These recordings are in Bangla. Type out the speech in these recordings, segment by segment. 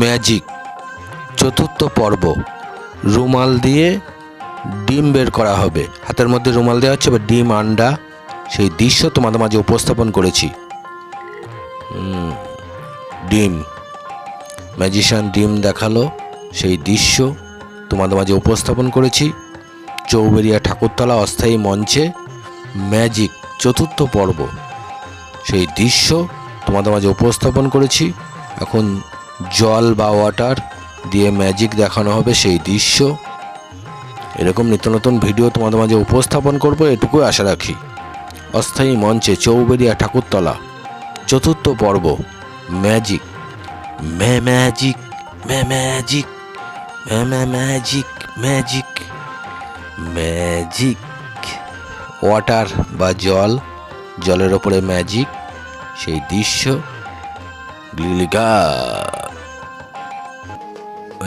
ম্যাজিক, চতুর্থ পর্ব, রুমাল দিয়ে ডিম বের করা হবে। হাতের মধ্যে রুমাল দেওয়া হচ্ছে বা ডিম, আন্ডা, সেই দৃশ্য তোমাদের মাঝে উপস্থাপন করেছি। ডিম, ম্যাজিশিয়ান ডিম দেখাল, সেই দৃশ্য তোমাদের মাঝে উপস্থাপন করেছি। চৌবেরিয়া ঠাকুরতলা অস্থায়ী মঞ্চে ম্যাজিক, চতুর্থ পর্ব, সেই দৃশ্য তোমাদের মাঝে উপস্থাপন করেছি। এখন জল বা ওয়াটার দিয়ে ম্যাজিক দেখানো হবে সেই দৃশ্য। এরকম নিত্য নতুন ভিডিও তোমাদের মাঝে উপস্থাপন করব, এটুকুই আশা রাখি। অস্থায়ী মঞ্চে চৌবেরিয়া ঠাকুরতলা, চতুর্থ পর্ব ম্যাজিক ম্যা ম্যাজিক ম্যা ম্যাজিক ম্যা ম্যা ম্যাজিক ম্যাজিক ম্যাজিক ওয়াটার বা জল, জলের ওপরে ম্যাজিক সেই দৃশ্য। লিলিগা।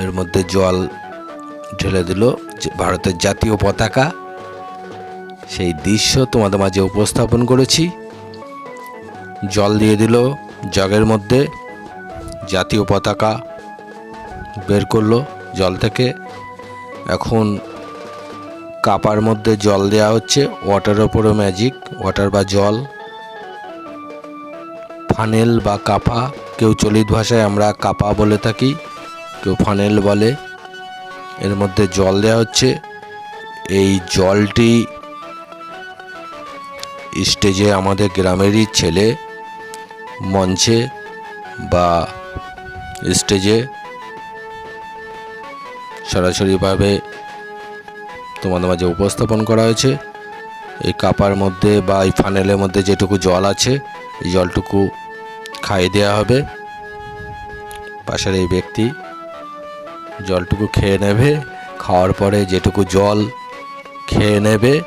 এর মধ্যে জল ঢেলে দিল ভারতের জাতীয় পতাকা। সেই দৃশ্য তোমাদের মাঝে উপস্থাপন করেছি। জল দিয়ে দিল জগের মধ্যে জাতীয় পতাকা বের করল জল থেকে। এখন কাপার মধ্যে জল দেওয়া হচ্ছে ওয়াটার ওপরে ম্যাজিক, ওয়াটার বা জল। ফানেল বা কাপা, কেউ চলিত ভাষায় আমরা কাপা বলে থাকি। কেউ ফানেল বলে। এর মধ্যে জল দেওয়া হচ্ছে। এই জলটি স্টেজে আমাদের গ্রামেরই ছেলে মঞ্চে বা স্টেজে সরাসরিভাবে তোমাদের মাঝে উপস্থাপন করা হয়েছে। এই কাপার মধ্যে বা এই ফানেলের মধ্যে যেটুকু জল আছে, এই জলটুকু খাইয়ে দেওয়া হবে। পাশের এই ব্যক্তি জলটুকু খেয়ে নেবে, খাওয়ার পরে যেটুকু জল খেয়ে নেবে,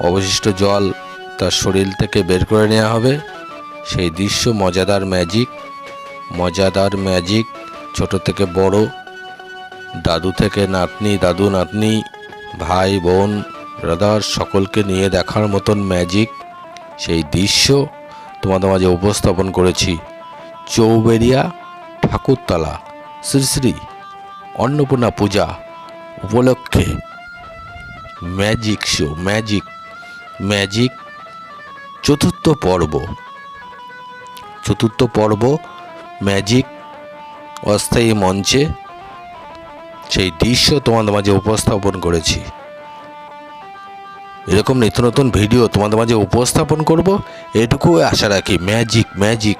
অবশিষ্ট জল তার শরীর থেকে বের করে নেওয়া হবে। সেই দৃশ্য মজাদার ম্যাজিক মজাদার ম্যাজিক ছোট থেকে বড়, দাদু থেকে নাতনি, দাদু, নাতনি, ভাই, বোন ব্রাদার সকলকে নিয়ে দেখার মতন ম্যাজিক সেই দৃশ্য তোমাদের মাঝে উপস্থাপন করেছি। চৌবেরিয়া ঠাকুরতলা। শ্রী শ্রী অন্নপূর্ণা পূজা উপলক্ষে ম্যাজিক শো, ম্যাজিক ম্যাজিক চতুর্থ পর্ব। চতুর্থ পর্ব, ম্যাজিক অস্থায়ী মঞ্চে সেই দৃশ্য তোমাদের মাঝে উপস্থাপন করেছি। এরকম নিত্য নতুন ভিডিও তোমাদের মাঝে উপস্থাপন করব এটুকু আশা রাখি। Magic magic.